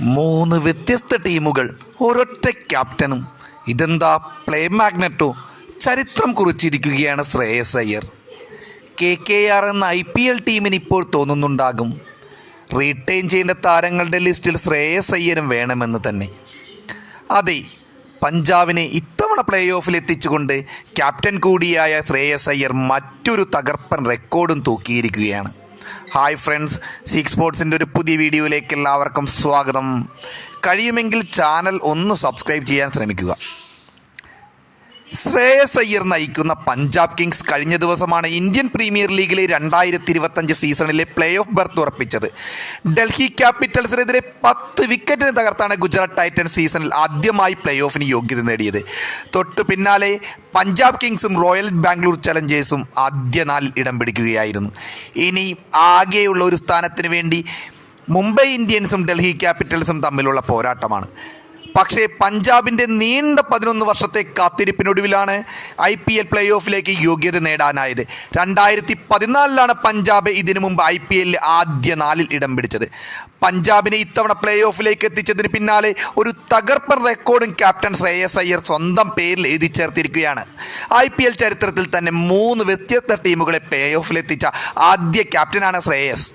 മൂന്ന് വ്യത്യസ്ത ടീമുകൾ ഒരൊറ്റ ക്യാപ്റ്റനും. ഇതെന്താ പ്ലേ മാഗ്നറ്റോ ചരിത്രം കുറിച്ചിരിക്കുകയാണ് Shreyas Iyer. K K R എന്ന ഐ പി എൽ ടീമിന് ഇപ്പോൾ തോന്നുന്നുണ്ടാകും. റീറ്റെയിൻ ചെയ്യേണ്ട താരങ്ങളുടെ ലിസ്റ്റിൽ ശ്രേയസ് അയ്യരും വേണമെന്ന് തന്നെ. അതെ പഞ്ചാബിനെ ഇത്തവണ പ്ലേ ഓഫിൽ എത്തിച്ചുകൊണ്ട് ക്യാപ്റ്റൻ കൂടിയായ ശ്രേയസ് അയ്യർ മറ്റൊരു തകർപ്പൻ റെക്കോർഡും തൂക്കിയിരിക്കുകയാണ്. ഹായ് ഫ്രണ്ട്സ് സിക്സ് സ്പോർട്സിന്റെ ഒരു പുതിയ വീഡിയോയിലേക്ക് എല്ലാവർക്കും സ്വാഗതം. കഴിയുമെങ്കിൽ ചാനൽ ഒന്ന് സബ്സ്ക്രൈബ് ചെയ്യാൻ ശ്രമിക്കുക. ശ്രേയസ് അയ്യർ നയിക്കുന്ന പഞ്ചാബ് കിങ്സ് കഴിഞ്ഞ ദിവസമാണ് ഇന്ത്യൻ പ്രീമിയർ ലീഗിലെ രണ്ടായിരത്തി ഇരുപത്തഞ്ച് സീസണിലെ പ്ലേ ഓഫ് ബർത്ത് ഉറപ്പിച്ചത്. ഡൽഹി ക്യാപിറ്റൽസിനെതിരെ പത്ത് വിക്കറ്റിന് തകർത്താണ് ഗുജറാത്ത് ടൈറ്റൻസ് സീസണിൽ ആദ്യമായി പ്ലേ ഓഫിന് യോഗ്യത നേടിയത്. തൊട്ടു പിന്നാലെ പഞ്ചാബ് കിങ്സും റോയൽ ബാംഗ്ലൂർ ചലഞ്ചേഴ്സും ആദ്യ നാലിൽ ഇടം പിടിക്കുകയായിരുന്നു. ഇനി ആകെയുള്ള ഒരു സ്ഥാനത്തിന് വേണ്ടി മുംബൈ ഇന്ത്യൻസും ഡൽഹി ക്യാപിറ്റൽസും തമ്മിലുള്ള പോരാട്ടമാണ്. പക്ഷേ പഞ്ചാബിന്റെ നീണ്ട പതിനൊന്ന് വർഷത്തെ കാത്തിരിപ്പിനൊടുവിലാണ് ഐ പി എൽ പ്ലേ ഓഫിലേക്ക് യോഗ്യത നേടാനായത്. രണ്ടായിരത്തി പതിനാലിലാണ് പഞ്ചാബ് ഇതിനു മുമ്പ് ഐ പി എല്ലിൽ ആദ്യ നാലിൽ ഇടം പിടിച്ചത്. പഞ്ചാബിനെ ഇത്തവണ പ്ലേ ഓഫിലേക്ക് എത്തിച്ചതിന് പിന്നാലെ ഒരു തകർപ്പൻ റെക്കോർഡും ക്യാപ്റ്റൻ ശ്രേയസ് അയ്യർ സ്വന്തം പേരിൽ എഴുതി ചേർത്തിരിക്കുകയാണ്. ഐ പി എൽ ചരിത്രത്തിൽ തന്നെ മൂന്ന് വ്യത്യസ്ത ടീമുകളെ പ്ലേ ഓഫിലെത്തിച്ച ആദ്യ ക്യാപ്റ്റനാണ് Shreyas.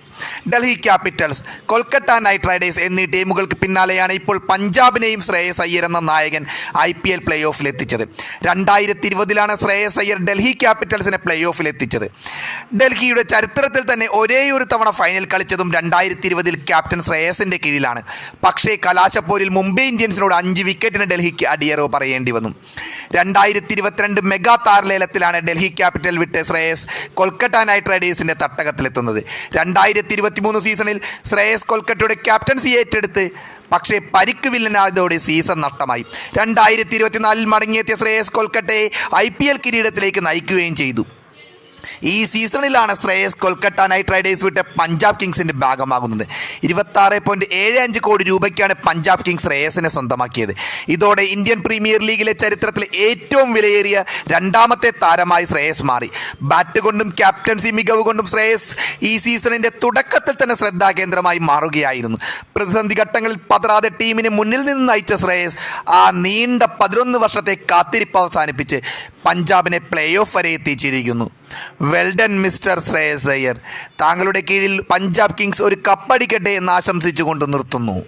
Delhi capitals Kolkata knight riders എന്നീ ടീമുകൾക്ക് പിന്നാലെയാണ് ഇപ്പോൾ പഞ്ചാബിനെയും ശ്രേയസ് അയ്യർ എന്ന നായകൻ ഐ പി എൽ പ്ലേ ഓഫിൽ എത്തിച്ചത്. രണ്ടായിരത്തി ഇരുപതിലാണ് ശ്രേയസ് അയ്യർ ഡൽഹി ക്യാപിറ്റൽസിനെ പ്ലേ ഓഫിൽ എത്തിച്ചത്. ഡൽഹിയുടെ ചരിത്രത്തിൽ തന്നെ ഒരേ ഒരു തവണ ഫൈനൽ കളിച്ചതും രണ്ടായിരത്തി ഇരുപതിൽ ക്യാപ്റ്റൻ ശ്രേയസിന്റെ കീഴിലാണ്. പക്ഷേ കലാശപ്പോരിൽ മുംബൈ ഇന്ത്യൻസിനോട് അഞ്ച് വിക്കറ്റിന് ഡൽഹിക്ക് അടിയറവ് പറയേണ്ടി വന്നു. രണ്ടായിരത്തി ഇരുപത്തിരണ്ട് മെഗാ താരലേലത്തിലാണ് ഡൽഹി ക്യാപിറ്റൽ വിട്ട് ശ്രേയസ് കൊൽക്കട്ട നൈറ്റ് റൈഡേഴ്സിന്റെ തട്ടകത്തിലെത്തുന്നത്. രണ്ടായിരത്തി ഇരുപത്തി മൂന്ന് സീസണിൽ ശ്രേയസ് കൊൽക്കട്ടയുടെ ക്യാപ്റ്റൻസി ഏറ്റെടുത്ത് പക്ഷേ പരിക്ക് വില്ലനായതോടെ സീസൺ നഷ്ടമായി. രണ്ടായിരത്തി ഇരുപത്തിനാലിൽ മടങ്ങിയെത്തിയ ശ്രേയസ് കൊൽക്കത്തയെ ഐ പി എൽ കിരീടത്തിലേക്ക് നയിക്കുകയും ചെയ്തു. ഈ സീസണിലാണ് ശ്രേയസ് കൊൽക്കത്ത നൈറ്റ് റൈഡേഴ്സ് വിട്ട് പഞ്ചാബ് കിങ്സിന്റെ ഭാഗമാകുന്നത്. ഇരുപത്തി ആറ് പോയിന്റ് ഏഴ് അഞ്ച് കോടി രൂപയ്ക്കാണ് പഞ്ചാബ് കിങ്സ് ശ്രേയസിനെ സ്വന്തമാക്കിയത്. ഇതോടെ ഇന്ത്യൻ പ്രീമിയർ ലീഗിലെ ചരിത്രത്തിൽ ഏറ്റവും വിലയേറിയ രണ്ടാമത്തെ താരമായി ശ്രേയസ് മാറി. ബാറ്റ് കൊണ്ടും ക്യാപ്റ്റൻസി മികവ് കൊണ്ടും ശ്രേയസ് ഈ സീസണിന്റെ തുടക്കത്തിൽ തന്നെ ശ്രദ്ധാകേന്ദ്രമായി മാറുകയായിരുന്നു. പ്രതിസന്ധി ഘട്ടങ്ങളിൽ പതറാതെ ടീമിന് മുന്നിൽ നിന്ന് നയിച്ച ശ്രേയസ് ആ നീണ്ട പതിനൊന്ന് വർഷത്തെ കാത്തിരിപ്പ് അവസാനിപ്പിച്ച് പഞ്ചാബിനെ പ്ലേ ഓഫ് വരെ എത്തിച്ചിരിക്കുന്നു. Well done mister Shreyas Iyer താങ്കളുടെ കീഴിൽ പഞ്ചാബ് കിങ്സ് ഒരു കപ്പടിക്കട്ടെ എന്ന് ആശംസിച്ചുകൊണ്ട് നിർത്തുന്നു.